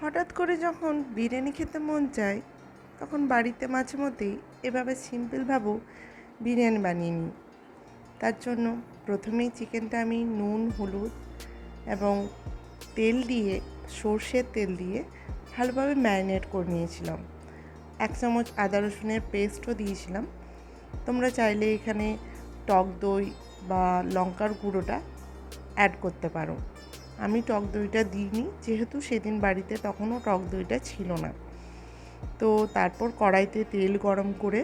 হঠাৎ করে যখন বিরিয়ানি খেতে মন চায়, তখন বাড়িতে মাঝে মধ্যেই এভাবে সিম্পলভাবেও বিরিয়ানি বানিয়ে নিই। তার জন্য প্রথমেই চিকেনটা আমি নুন, হলুদ এবং তেল দিয়ে, সর্ষের তেল দিয়ে ভালোভাবে ম্যারিনেট করে নিয়েছিলাম। এক চামচ আদা রসুনের পেস্টও দিয়েছিলাম। তোমরা চাইলে এখানে টক দই বা লঙ্কার গুঁড়োটা অ্যাড করতে পারো। আমি টক দইটা দিইনি, যেহেতু সেদিন বাড়িতে তখনও টক দইটা ছিল না। তো তারপর কড়াইতে তেল গরম করে,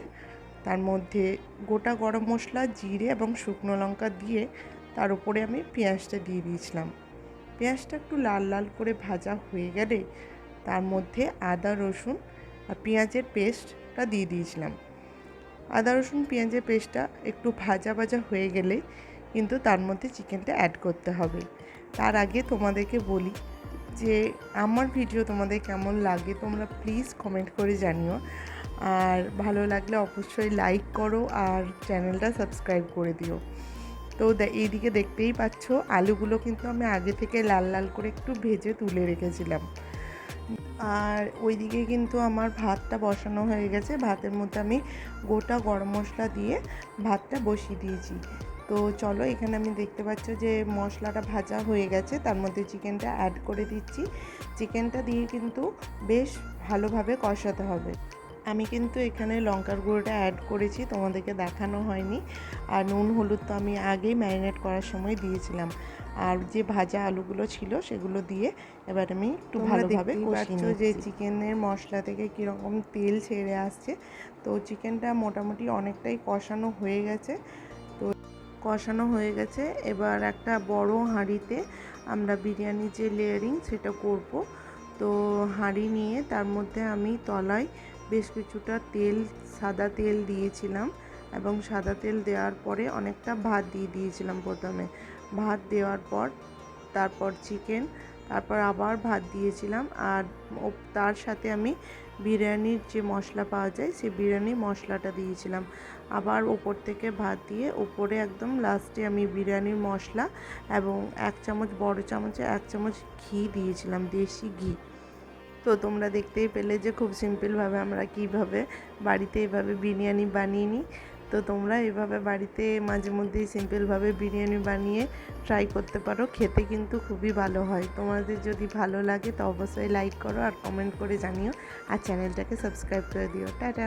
তার মধ্যে গোটা গরম মশলা, জিরে এবং শুকনো লঙ্কা দিয়ে তার উপরে আমি পেঁয়াজটা দিয়ে দিয়েছিলাম। পেঁয়াজটা একটু লাল লাল করে ভাজা হয়ে গেলে তার মধ্যে আদা, রসুন আর পেঁয়াজের পেস্টটা দিয়ে দিয়েছিলাম। আদা, রসুন, পেঁয়াজের পেস্টটা একটু ভাজা ভাজা হয়ে গেলে কিন্তু তার মধ্যে চিকেনটা অ্যাড করতে হবে। তার আগে তোমাদেরকে বলি যে আমার ভিডিও তোমাদের কেমন লাগে তোমরা প্লিজ কমেন্ট করে জানিও। আর ভালো লাগলে অবশ্যই লাইক করো আর চ্যানেলটা সাবস্ক্রাইব করে দিও। তো এইদিকে দেখতেই পাচ্ছ, আলুগুলো কিন্তু আমি আগে থেকে লাল লাল করে একটু ভেজে তুলে রেখেছিলাম। আর ওইদিকে কিন্তু আমার ভাতটা বসানো হয়ে গেছে। ভাতের মধ্যে আমি গোটা গরম মশলা দিয়ে ভাতটা বসিয়ে দিয়েছি। তো চলো, এখানে আমি দেখতে পাচ্ছ যে মশলাটা ভাজা হয়ে গেছে। তার মধ্যে চিকেনটা অ্যাড করে দিচ্ছি। চিকেনটা দিয়ে কিন্তু বেশ ভালোভাবে কষাতে হবে। আমি কিন্তু এখানে লঙ্কার গুঁড়োটা অ্যাড করেছি তোমাদেরকে দেখানো হয়নি। আর নুন হলুদ তো আমি আগেই ম্যারিনেট করার সময় দিয়েছিলাম। আর যে ভাজা আলুগুলো ছিল সেগুলো দিয়ে এবার আমি একটু ভালোভাবে কষিয়ে যে যে চিকেনের মশলা থেকে কীরকম তেল ছেড়ে আসছে। তো চিকেনটা মোটামুটি অনেকটাই কষানো হয়ে গেছে। তো কষানো হয়ে গেছে। এবার একটা বড় হাঁড়িতে আমরা বিরিয়ানির যে লেয়ারিং সেটা করব। তো হাঁড়ি নিয়ে তার মধ্যে আমি তলায় বেশ কিছুটা তেল, সাদা তেল দিয়েছিলাম এবং সাদা তেল দেওয়ার পরে অনেকটা ভাত দিয়ে দিয়েছিলাম প্রথমে। ভাত দেওয়ার পর, তারপর চিকেন তারপর আবার ভাত দিয়েছিলাম আর তার সাথে আমি বিরিয়ানির যে মশলা পাওয়া যায় সেই বিরিয়ানির মশলাটা দিয়েছিলাম। আবার ওপর থেকে ভাত দিয়ে ওপরে একদম লাস্টে আমি বিরিয়ানির মশলা এবং এক চামচ, বড় চামচে এক চামচ ঘি দিয়েছিলাম, দেশি ঘি। তো তোমরা দেখতেই পেলে যে খুব সিম্পলভাবে আমরা কীভাবে বাড়িতে এভাবে বিরিয়ানি বানিয়ে নিই। তো তোমরা এভাবে বাড়িতে মাঝে মধ্যেই সিম্পলভাবে বিরিয়ানি বানিয়ে ট্রাই করতে পারো, খেতে কিন্তু খুবই ভালো হয়। তোমাদের যদি ভালো লাগে তো অবশ্যই লাইক করো আর কমেন্ট করে জানিও। আর চ্যানেলটাকে সাবস্ক্রাইব করে দিও। টাটা!